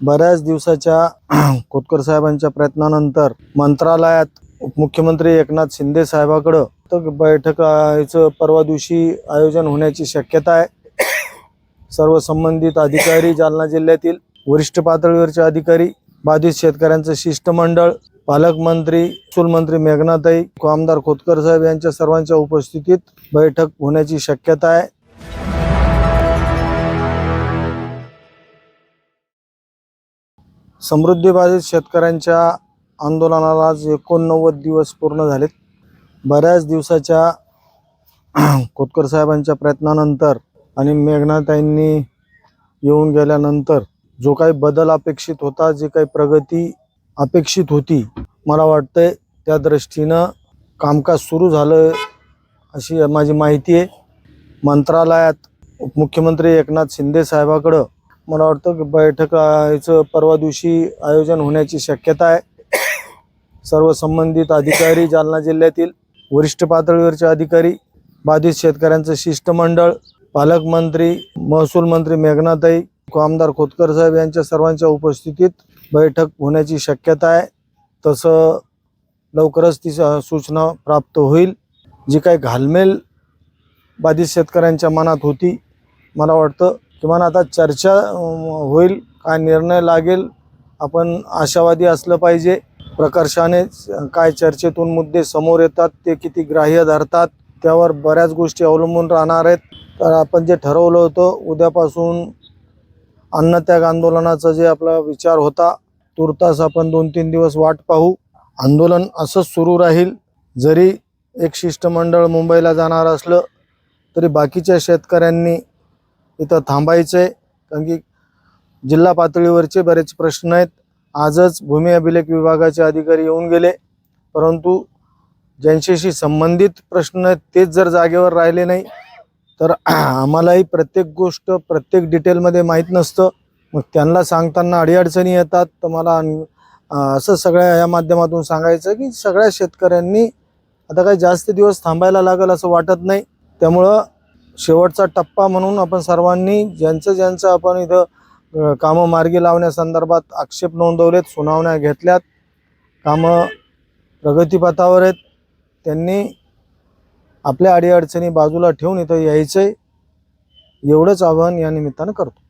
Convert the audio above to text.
बऱ्याच दिवसाच्या खोतकर साहेबांच्या प्रयत्नानंतर मंत्रालयात उपमुख्यमंत्री एकनाथ शिंदे साहेबाकडं तर बैठकाचं परवा दिवशी आयोजन होण्याची शक्यता आहे. सर्व संबंधित अधिकारी जालना जिल्ह्यातील वरिष्ठ पातळीवरचे अधिकारी बाधित शेतकऱ्यांचं शिष्टमंडळ पालकमंत्री महसूल मंत्री मेघनाताई आमदार खोतकर साहेब यांच्या सर्वांच्या उपस्थितीत बैठक होण्याची शक्यता आहे. समृद्धी बाधित शेतकऱ्यांच्या आंदोलनाला आज एकोणनव्वद दिवस पूर्ण झालेत. बऱ्याच दिवसाच्या खोतकर साहेबांच्या प्रयत्नानंतर आणि मेघनाताईंनी येऊन गेल्यानंतर जो काही बदल अपेक्षित होता जी काही प्रगती अपेक्षित होती मला वाटतंय त्या दृष्टीनं कामकाज सुरू झालं अशी माझी माहिती आहे. मंत्रालयात उपमुख्यमंत्री एकनाथ शिंदे साहेबाकडं मला वाटतं की बैठकाचं परवा दिवशी आयोजन होण्याची शक्यता आहे. सर्व संबंधित अधिकारी जालना जिल्ह्यातील वरिष्ठ पातळीवरचे अधिकारी बाधित शेतकऱ्यांचं शिष्टमंडळ पालकमंत्री महसूल मंत्री मेघनाताई आमदार खोतकर साहेब यांच्या सर्वांच्या उपस्थितीत बैठक होण्याची शक्यता आहे. तसं लवकरच ती स- सूचना प्राप्त होईल. जी काही घालमेल बाधित शेतकऱ्यांच्या मनात होती मला वाटतं किमान आता चर्चा होईल काय निर्णय लागेल आपण आशावादी असलं पाहिजे. प्रकर्षाने काय चर्चेतून मुद्दे समोर येतात ते किती ग्राह्य धरतात त्यावर बऱ्याच गोष्टी अवलंबून राहणार आहेत. तर आपण जे ठरवलं होतं उद्यापासून अन्नत्याग आंदोलनाचा जे आपला विचार होता तुर्तास आपण दोन तीन दिवस वाट पाहू. आंदोलन असंच सुरू राहील. जरी एक शिष्टमंडळ मुंबईला जाणार असलं तरी बाकीच्या शेतकऱ्यांनी इथं थांबायचं आहे कारण की जिल्हा पातळीवरचे बरेच प्रश्न आहेत. आजच भूमी अभिलेख विभागाचे अधिकारी येऊन गेले. परंतु ज्यांच्याशी संबंधित प्रश्न आहेत तेच जर जागेवर राहिले नाही तर आम्हालाही प्रत्येक गोष्ट प्रत्येक डिटेलमध्ये माहीत नसतं. मग त्यांना सांगताना अडीअडचणी येतात. तर मला असं सगळ्या या माध्यमातून सांगायचं की सगळ्या शेतकऱ्यांनी आता काही जास्त दिवस थांबायला लागेल असं वाटत नाही. त्यामुळं शेवटचा टप्पा म्हणून आपण सर्वांनी ज्यांचं ज्यांचं आपण इथं कामं मार्गी लावण्यासंदर्भात आक्षेप नोंदवलेत सुनावण्या घेतल्यात कामं प्रगतीपथावर आहेत त्यांनी आपल्या अडीअडचणी बाजूला ठेवून इथं यायचं आहे एवढंच आवाहन या निमित्तानं करतो.